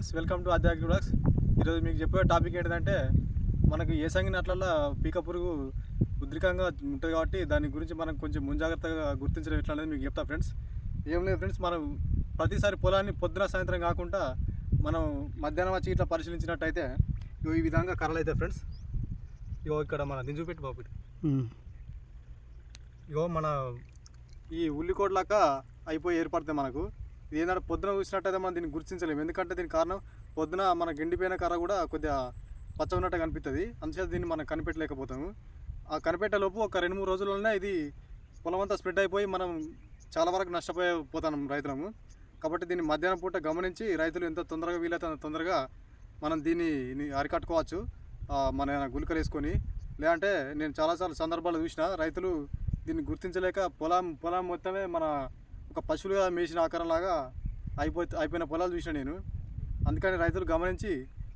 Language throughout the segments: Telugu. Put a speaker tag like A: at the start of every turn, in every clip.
A: ఫ్రెండ్స్ వెల్కమ్ టు ఆధ్యాత్మిక బ్లాగ్స్. ఈరోజు మీకు చెప్పే టాపిక్ ఏంటంటే మనకు ఏ సంగి నట్లల్లో పీక పురుగు ఉద్రికంగా ఉంటుంది కాబట్టి దాని గురించి మనం కొంచెం ముంజాగ్రత్తగా గుర్తించడం ఎట్లా అనేది మీకు చెప్తా ఫ్రెండ్స్. ఏం లేదు ఫ్రెండ్స్ మనం ప్రతిసారి పొలాన్ని పొద్దున సాయంత్రం కాకుండా మనం మధ్యాహ్నం వచ్చి ఇట్లా పరిశీలించినట్టయితే ఈ విధంగా కర్రలు అయితే ఫ్రెండ్స్. ఇగో ఇక్కడ మన దింజు పెట్టి బాబు. ఇగో మన ఈ ఉల్లికోడ్లాక అయిపోయి ఏర్పడుతుంది మనకు. ఇది ఏంటంటే పొద్దున చూసినట్టయితే మనం దీన్ని గుర్తించలేము. ఎందుకంటే దీనికి కారణం పొద్దున మనకు ఎండిపోయిన కర్ర కూడా కొద్దిగా పచ్చ ఉన్నట్టు కనిపిస్తుంది అందుచేత దీన్ని మనం కనిపెట్టలేకపోతాము. ఆ కనిపెట్టేలోపు ఒక రెండు మూడు రోజుల్లోనే ఇది పొలం అంతా స్ప్రెడ్ అయిపోయి మనం చాలా వరకు నష్టపోయి పోతాం రైతులము. కాబట్టి దీన్ని మధ్యాహ్నం పూట గమనించి రైతులు ఎంత తొందరగా వీలైతే అంత తొందరగా మనం దీన్ని అరికట్టుకోవచ్చు. మన గుళికలు వేసుకొని. లేదంటే నేను చాలాసార్లు సందర్భాలు చూసిన రైతులు దీన్ని గుర్తించలేక పొలం పొలం మొత్తమే మన ఒక పశువులుగా మేసిన ఆకారంలాగా అయిపోతే అయిపోయిన పొలాలు చూసిన నేను. అందుకని రైతులు గమనించి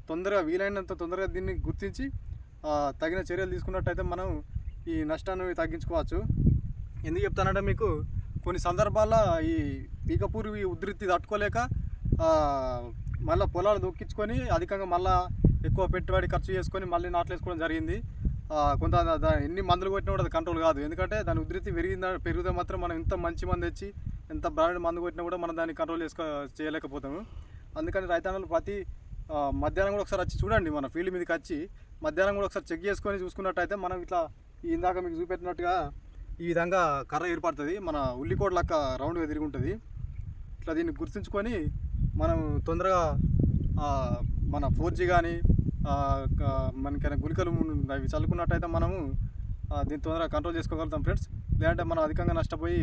A: తొందరగా వీలైనంత తొందరగా దీన్ని గుర్తించి తగిన చర్యలు తీసుకున్నట్టయితే మనం ఈ నష్టాన్ని తగ్గించుకోవచ్చు. ఎందుకు చెప్తానంటే మీకు కొన్ని సందర్భాల్లో ఈ పీకపూరి ఈ ఉధృతి తట్టుకోలేక మళ్ళీ పొలాలు దొక్కించుకొని అధికంగా మళ్ళీ ఎక్కువ పెట్టుబడి ఖర్చు చేసుకొని మళ్ళీ నాట్లు వేసుకోవడం జరిగింది కొంత ఎన్ని మందులు కొట్టినా కూడా అది కంట్రోల్ కాదు. ఎందుకంటే దాని ఉధృతి పెరిగిందా పెరిగితే మాత్రం మనం ఇంత మంచి మంది తెచ్చి ఎంత బ్రాండ్ మందు కొట్టినా కూడా మనం దాన్ని కంట్రోల్ చేసుకో చేయలేకపోతాము. అందుకని రైతన్నలు ప్రతి మధ్యాహ్నం కూడా ఒకసారి వచ్చి చూడండి మన ఫీల్డ్ మీదకి వచ్చి. మధ్యాహ్నం కూడా ఒకసారి చెక్ చేసుకొని చూసుకున్నట్టయితే మనం ఇట్లా ఈ ఇందాక మీకు చూపెట్టినట్టుగా ఈ విధంగా కర్ర ఏర్పడుతుంది. మన ఉల్లికోట లెక్క రౌండ్గా తిరిగి ఉంటుంది ఇట్లా దీన్ని గుర్తుంచుకొని మనం తొందరగా మన ఫోర్ జీ కానీ మనకైనా గుళికలు అవి చల్లుకున్నట్టయితే మనము దీన్ని తొందరగా కంట్రోల్ చేసుకోగలుగుతాం ఫ్రెండ్స్. లేదంటే మనం అధికంగా నష్టపోయి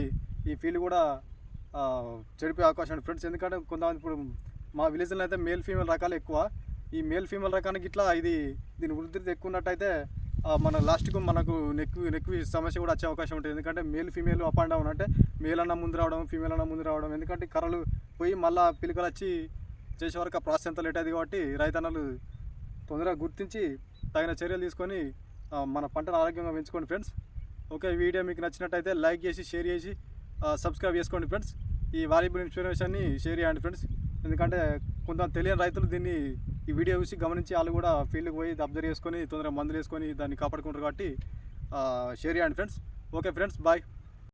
A: ఈ ఫీల్డ్ కూడా చెడిపోయే అవకాశం ఉంది. ఫ్రెండ్స్ ఎందుకంటే కొంతమంది ఇప్పుడు మా విలేజ్లో అయితే మేల్ ఫీమేల్ రకాలు ఎక్కువ. ఈ మేల్ ఫీమేల్ రకానికి ఇట్లా ఇది దీని వృద్ధి ఎక్కువ ఉన్నట్టయితే మన లాస్ట్కు మనకు నెక్ నెక్ సమస్య కూడా వచ్చే అవకాశం ఉంటుంది. ఎందుకంటే male female up and down అంటే మేల్ అన్న ముందు రావడం ఫీమేల్ అన్న ముందు రావడం. ఎందుకంటే కర్రలు పోయి మళ్ళీ పిలుకలు వచ్చి చేసే వరకు ఆ ప్రాసెస్ ఎంత లేట్ అయింది కాబట్టి రైతన్నలు తొందరగా గుర్తించి తగిన చర్యలు తీసుకొని మన పంటను ఆరోగ్యంగా పెంచుకోండి ఫ్రెండ్స్. ఓకే వీడియో మీకు నచ్చినట్టయితే లైక్ చేసి షేర్ చేసి సబ్స్క్రైబ్ చేసుకోండి ఫ్రెండ్స్ ఈ వాల్యుబుల్ ఇన్ఫర్మేషన్ని షేర్ చేయండి ఫ్రెండ్స్ ఎందుకంటే కొంత తెలియని రైతులు దీన్ని ఈ వీడియో చూసి గమనించి వాళ్ళు కూడా ఫీల్డ్కి పోయి అబ్జర్వ్ చేసుకొని తొందరగా మందులు వేసుకొని దాన్ని కాపాడుకుంటారు కాబట్టి షేర్ చేయండి ఫ్రెండ్స్ ఓకే ఫ్రెండ్స్ బాయ్